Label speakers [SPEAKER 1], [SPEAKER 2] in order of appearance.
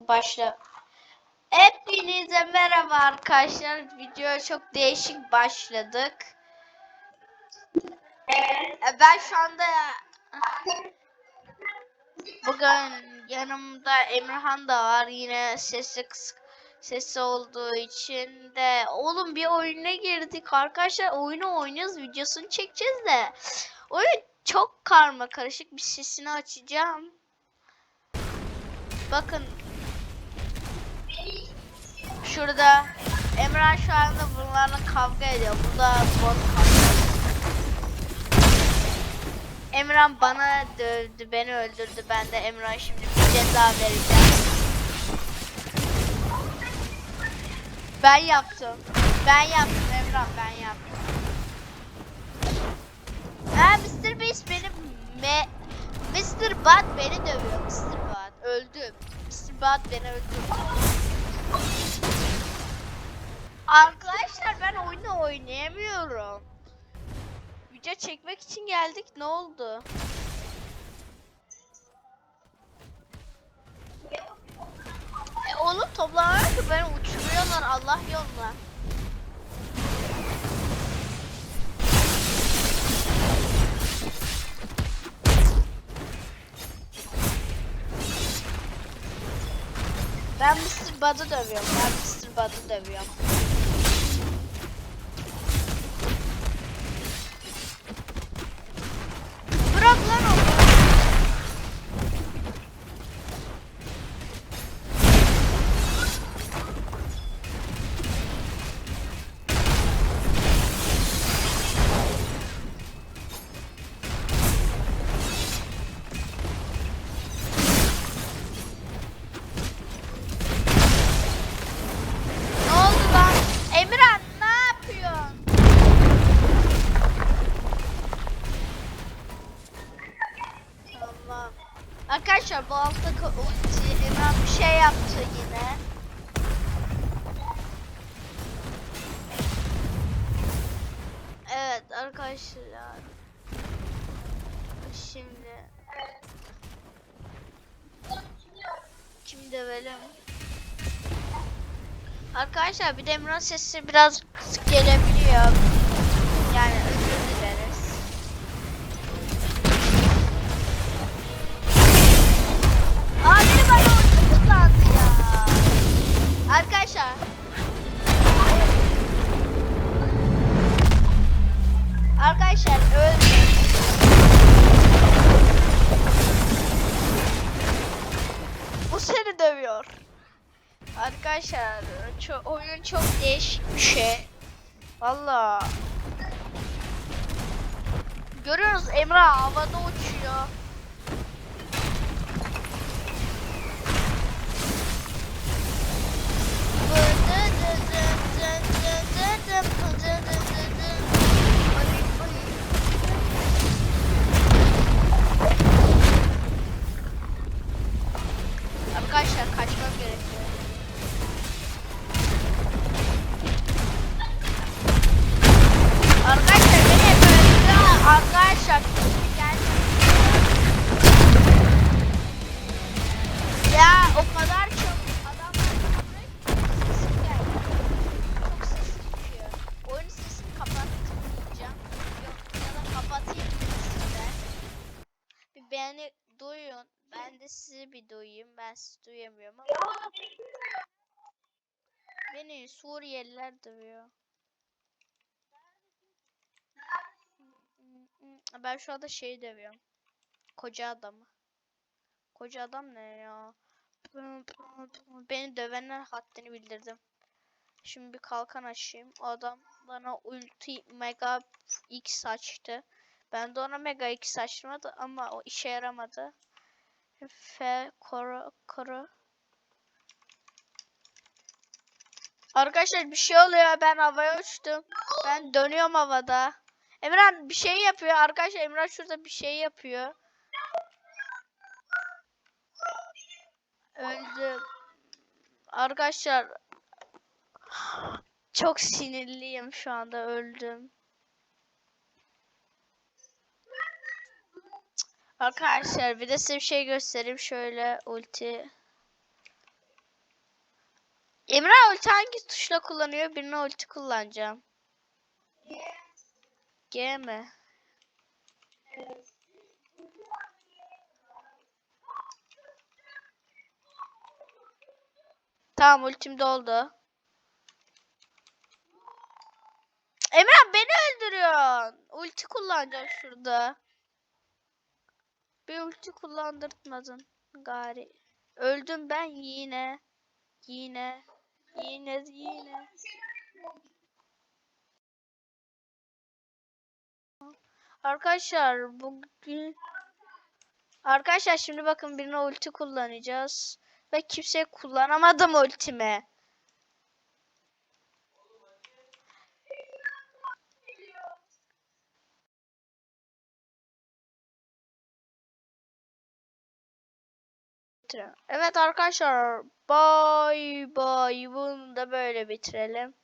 [SPEAKER 1] Başla. Hepinize merhaba arkadaşlar. Videoya çok değişik başladık. E, Ben şu anda bugün yanımda Emirhan da var. Yine sesi kısık sesi olduğu için de oğlum bir oyuna girdik arkadaşlar oyunu oynuyoruz videosunu çekeceğiz de oyun çok karma karışık bir sesini açacağım bakın şurada Emrah şu anda bunlarla kavga ediyor bu da bot kavga Emran bana dövdü, beni öldürdü. Ben de Emran şimdi bir ceza vereceğim. Ben yaptım. Ben yaptım Emran, ben yaptım. Ha Mr. Beast benim me Mr. Bad beni dövüyor. Mr. Bad öldüm. Mr. Bad beni öldürdü. Arkadaşlar ben oyunu oynayamıyorum. Video çekmek için geldik. Ne oldu? E oğlum toplamaya ki beni uçuruyorlar Allah yoluna. Ben Mr. Bud'ı dövüyorum. Ben Mr. Bud'ı dövüyorum. Arkadaşlar bu hafta ulti Emirhan bir şey yaptı yine. Evet arkadaşlar. Şimdi kim dövelim? Arkadaşlar bir de Emrah'ın sesi biraz gelebiliyor. Arkadaşlar öldü. Bu seni dövüyor. Arkadaşlar ço- oyun çok değişik bir şey. Valla. Görüyoruz Emrah havada uçuyor. Duyayım. Ben sizi duyamıyorum ama. Beni Suriyeliler dövüyor. Ben şu anda şeyi dövüyorum. Koca adamı. Koca adam ne ya? Beni dövenler haddini bildirdim. Şimdi bir kalkan açayım. O adam bana ulti mega x açtı. Ben de ona mega x açmadı ama o işe yaramadı. F koru koru. Arkadaşlar bir şey oluyor. Ben havaya uçtum. Ben dönüyorum havada. Emran bir şey yapıyor. Arkadaşlar Emran şurada bir şey yapıyor. Öldüm. Arkadaşlar çok sinirliyim şu anda öldüm. Arkadaşlar bir de size bir şey göstereyim. Şöyle ulti. Emre ulti hangi tuşla kullanıyor? Birine ulti kullanacağım. G mi? Tamam ultim doldu. Emre beni öldürüyorsun. Ulti kullanacağım şurada. Bir ulti kullandırtmadın gari. Öldüm ben yine. Yine. Yine yine. Arkadaşlar bugün Arkadaşlar şimdi bakın birine ulti kullanacağız. Ve kimse kullanamadım ultimi. Bitirelim. Evet arkadaşlar bay bay bunu da böyle bitirelim.